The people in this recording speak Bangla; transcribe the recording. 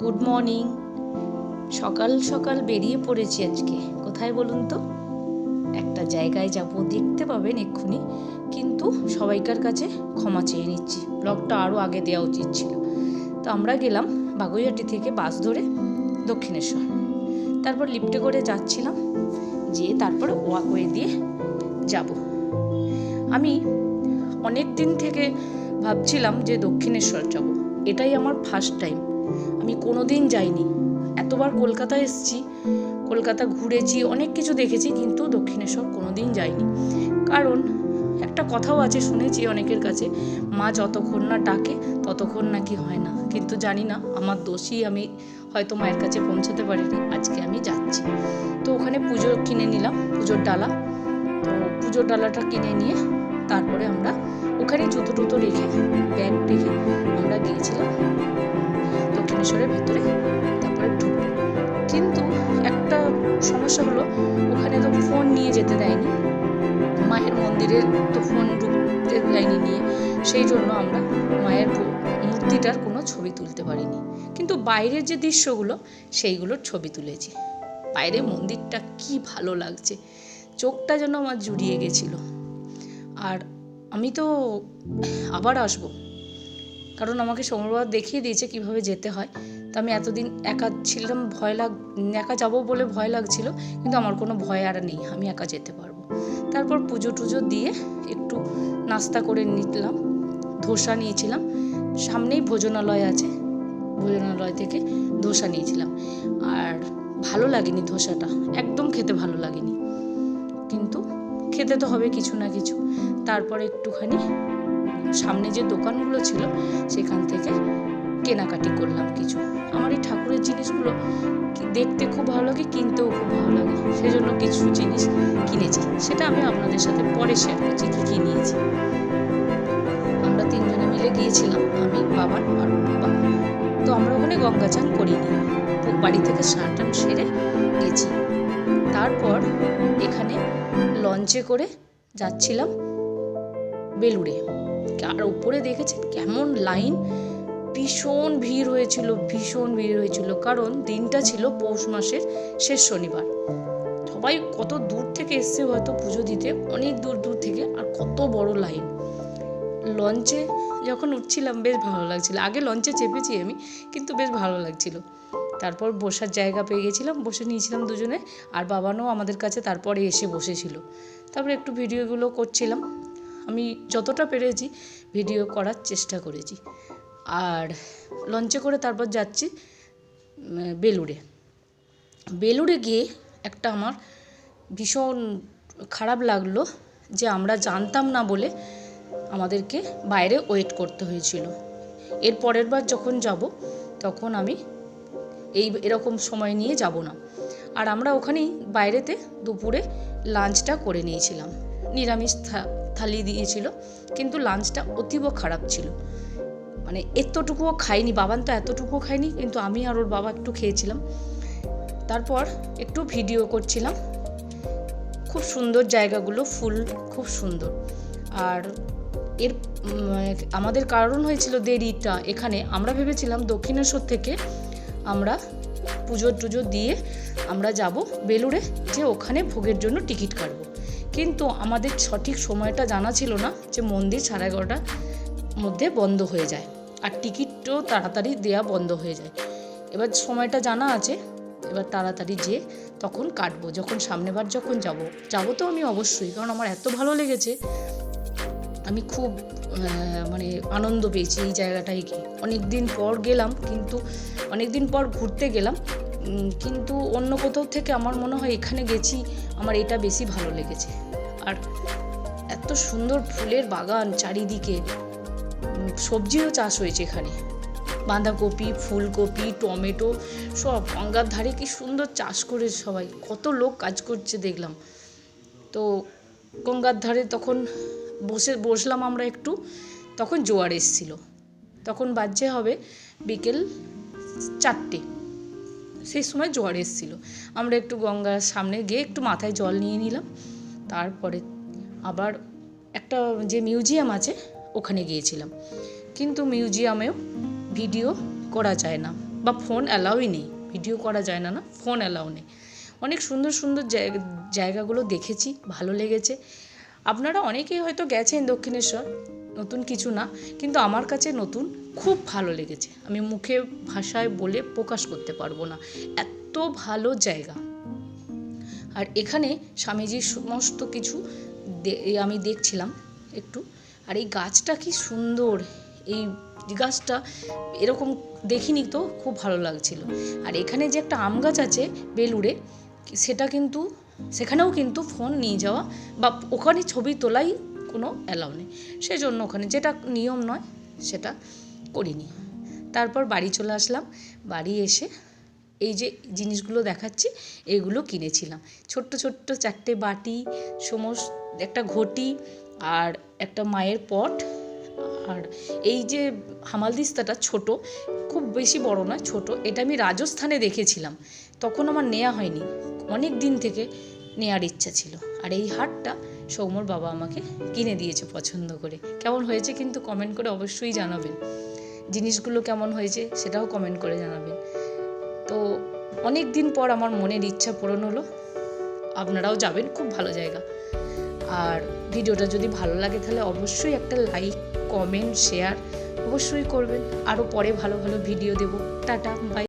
গুড মর্নিং সকাল সকাল বেরিয়ে পড়েছি আজকে। কোথায় বলুন তো? একটা জায়গায় যাব, দেখতে পাবেন এক্ষুনি। কিন্তু সবাইকার কাছে ক্ষমা চেয়ে নিচ্ছি। ব্লগটা আরও আগে দেওয়া উচিত ছিল। তো আমরা গেলাম বাগুইহাটি থেকে বাস ধরে দক্ষিণেশ্বর। তারপর লিফটে করে যাচ্ছিলাম, যেয়ে তারপরে ওয়াকওয়ে দিয়ে যাব। আমি অনেক দিন থেকে ভাবছিলাম যে দক্ষিণেশ্বর যাব। এটাই আমার ফার্স্ট টাইম আমি কোনো দিন যাইনি। এতবার কলকাতা এসেছি, কলকাতা ঘুরেছি, অনেক কিছু দেখেছি, কিন্তু দক্ষিণেশ্বর কোনো দিন যাইনি। কারণ একটা কথাও আছে শুনেছি অনেকের কাছে, মা যতক্ষণ না ডাকে, ততক্ষণ নাকি হয় না। কিন্তু জানি না, আমার দোষই আমি হয়তো মায়ের কাছে পৌঁছাতে পারিনি, আজকে আমি যাচ্ছি। তো ওখানে পুজো কিনে নিলাম, পুজোর ডালা। তো পুজোর ডালাটা কিনে নিয়ে তারপরে আমরা ওখানে জুতো টুতো রেখে, ব্যাগ রেখে আমরা গিয়েছিলাম। দক্ষিণেশ্বরের ভেতরে তারপরে ঢুকবো। কিন্তু একটা সমস্যা হলো, ওখানে তো ফোন নিয়ে যেতে দেয়নি। মায়ের মন্দিরে তো ফোন ঢুকতে দেয়নি নিয়ে। সেই জন্য আমরা মায়ের মূর্তিটার কোনো ছবি তুলতে পারিনি। কিন্তু বাইরের যে দৃশ্যগুলো, সেইগুলোর ছবি তুলেছি। বাইরে মন্দিরটা কি ভালো লাগছে। চোখটা যেন আমার জুড়িয়ে গেছিল। আর আমি তো আবার আসব। কারণ আমাকে সৌম্যবাদ দেখিয়ে দিয়েছে কীভাবে যেতে হয়। তো আমি এতদিন একা ছিলাম, ভয় লাগ, একা যাব বলে ভয় লাগছিল, কিন্তু আমার কোনো ভয় আর নেই, আমি একা যেতে পারব। তারপর পুজো টুজো দিয়ে একটু নাস্তা করে নিলাম, ধোসা নিয়েছিলাম, সামনেই ভোজনালয় আছে, ভোজনালয় থেকে ধোসা নিয়েছিলাম। আর ভালো লাগেনি ধোসাটা, একদম খেতে ভালো লাগেনি। কিন্তু খেতে তো হবে কিছু না কিছু, তারপরে একটুখানি সামনে যে দোকানগুলো ছিল, সেখান থেকে কেনাকাটি করলাম কিছু। আমার এই ঠাকুরের জিনিসগুলো দেখতে খুব ভালো লাগে, কিনতেও খুব ভালো লাগে। সেজন্য কিছু জিনিস কিনেছি। সেটা আমি আপনাদের সাথে পরে শেয়ার করছি কী কী নিয়েছি। আমরা তিনজনে মিলে গিয়েছিলাম, আমি বাবার আর বাবা। তো আমরা ওখানে গঙ্গা চান করিনি বাড়ি থেকে স্নান সেরে গেছি। তারপর এখানে লঞ্চে করে যাচ্ছিলাম বেলুড়ে। আর উপরে দেখেছেন কেমন লাইন ভীষণ ভিড় হয়েছিল, ভীষণ ভিড় হয়েছিল। কারণ দিনটা ছিল পৌষ মাসের শেষ শনিবার। সবাই কত দূর থেকে এসছে হয়তো পুজো দিতে? অনেক দূর দূর থেকে। আর কত বড় লাইন লঞ্চে যখন উঠছিলাম, বেশ ভালো লাগছিল। আগে লঞ্চে চেপেছি আমি, কিন্তু বেশ ভালো লাগছিল। তারপর বসার জায়গা পেয়ে গেছিলাম, বসে নিয়েছিলাম দুজনে। আর বাবানও আমাদের কাছে তারপরে এসে বসেছিল। তারপরে একটু ভিডিওগুলো করছিলাম। আমি যতটা পেরেছি ভিডিও করার চেষ্টা করেছি। আর লঞ্চে করে তারপর যাচ্ছি বেলুড়ে। বেলুড়ে গিয়ে একটা আমার ভীষণ খারাপ লাগল যে আমরা জানতাম না বলে আমাদেরকে বাইরে ওয়েট করতে হয়েছিল। এর পরের বার যখন যাব, তখন আমি এই এরকম সময় নিয়ে যাব না। আর আমরা ওখানেই বাইরেতে দুপুরে লাঞ্চটা করে নিয়েছিলাম। নিরামিষ থালি দিয়েছিল, কিন্তু লাঞ্চটা অতীব খারাপ ছিল। মানে এতটুকুও খাইনি, বাবান তো এতটুকুও খাইনি, কিন্তু আমি আর ওর বাবা একটু খেয়েছিলাম। তারপর একটু ভিডিও করছিলাম। খুব সুন্দর জায়গাগুলো, ফুল খুব সুন্দর। আর এর আমাদের কারণ হয়েছিল দেরিটা। এখানে আমরা ভেবেছিলাম দক্ষিণেশ্বর থেকে আমরা পুজো টুজো দিয়ে আমরা যাব বেলুড়ে, যে ওখানে ভোগের জন্য টিকিট কাটবো। কিন্তু আমাদের সঠিক সময়টা জানা ছিল না যে মন্দির সাড়ে এগারোটার মধ্যে বন্ধ হয়ে যায় আর টিকিটও তাড়াতাড়ি দেয়া বন্ধ হয়ে যায়। এবার সময়টা জানা আছে, এবার তাড়াতাড়ি যেয়ে তখন কাটবো, যখন সামনেবার যখন যাব। যাব তো আমি অবশ্যই, কারণ আমার এত ভালো লেগেছে। আমি খুব মানে আনন্দ পেয়েছি এই জায়গাটায় গিয়ে। অনেক দিন পর গেলাম, কিন্তু অনেক দিন পর ঘুরতে গেলাম কিন্তু অন্য কোথাও থেকে আমার মনে হয় এখানে গেছি, আমার এটা বেশি ভালো লেগেছে। আর এত সুন্দর ফুলের বাগান চারিদিকে সবজিও চাষ হয়েছে এখানে। বাঁধাকপি, ফুলকপি, টমেটো, সব গঙ্গার ধারে কি সুন্দর চাষ করে সবাই, কত লোক কাজ করছে দেখলাম। তো গঙ্গার ধারে তখন বসে, বসলাম আমরা একটু, তখন জোয়ার এসছিল। তখন বাজছে হবে বিকেল চারটে। সেই সময় জ্বর এসেছিল। আমরা একটু গঙ্গার সামনে গিয়ে একটু মাথায় জল নিয়ে নিলাম। তারপরে আবার একটা যে মিউজিয়াম আছে, ওখানে গিয়েছিলাম। কিন্তু মিউজিয়ামেও ভিডিও করা যায় না বা ফোন অ্যালাউই নেই। ভিডিও করা যায় না না, ফোন অ্যালাউ নেই। অনেক সুন্দর সুন্দর জায়গা জায়গাগুলো দেখেছি, ভালো লেগেছে। আপনারা অনেকেই হয়তো গেছেন দক্ষিণেশ্বর, নতুন কিছু না, কিন্তু আমার কাছে নতুন খুব ভালো লেগেছে। আমি মুখে ভাষায় বলে প্রকাশ করতে পারব না। এত ভালো জায়গা। আর এখানে স্বামীজির সমস্ত কিছু আমি দেখছিলাম একটু। আর এই গাছটা কি সুন্দর। এই গাছটা এরকম দেখিনি তো, খুব ভালো লাগছিল। আর এখানে যে একটা আম গাছ আছে বেলুড়ে, সেটা কিন্তু, সেখানেও কিন্তু ফোন নিয়ে যাওয়া বা ওখানে ছবি তোলাই কোনো অ্যালাউ নেই। সেজন্য ওখানে যেটা নিয়ম নয়, সেটা করিনি। তারপর বাড়ি চলে আসলাম। বাড়ি এসে এই যে জিনিসগুলো দেখাচ্ছি, এগুলো কিনেছিলাম। ছোট্ট ছোট্ট চারটে বাটি, সমস্ত একটা ঘটি আর একটা মায়ের পট। আর এই যে হামালদিস্তাটা ছোট, খুব বেশি বড় না ছোট। এটা আমি রাজস্থানে দেখেছিলাম। তখন আমার নেওয়া হয়নি। অনেক দিন থেকে নেওয়ার ইচ্ছা ছিল। আর এই হারটা সৌমর বাবা আমাকে কিনে দিয়েছে পছন্দ করে। কেমন হয়েছে কিন্তু কমেন্ট করে অবশ্যই জানাবেন। জিনিসগুলো কেমন হয়েছে সেটাও কমেন্ট করে জানাবেন। তো অনেক দিন পর আমার মনের ইচ্ছা পূরণ হলো, আপনারাও যাবেন, খুব ভালো জায়গা। আর ভিডিওটা যদি ভালো লাগে তাহলে অবশ্যই একটা লাইক কমেন্ট শেয়ার অবশ্যই করবেন। আরও পরে ভালো ভালো ভিডিও দেব। Tata bye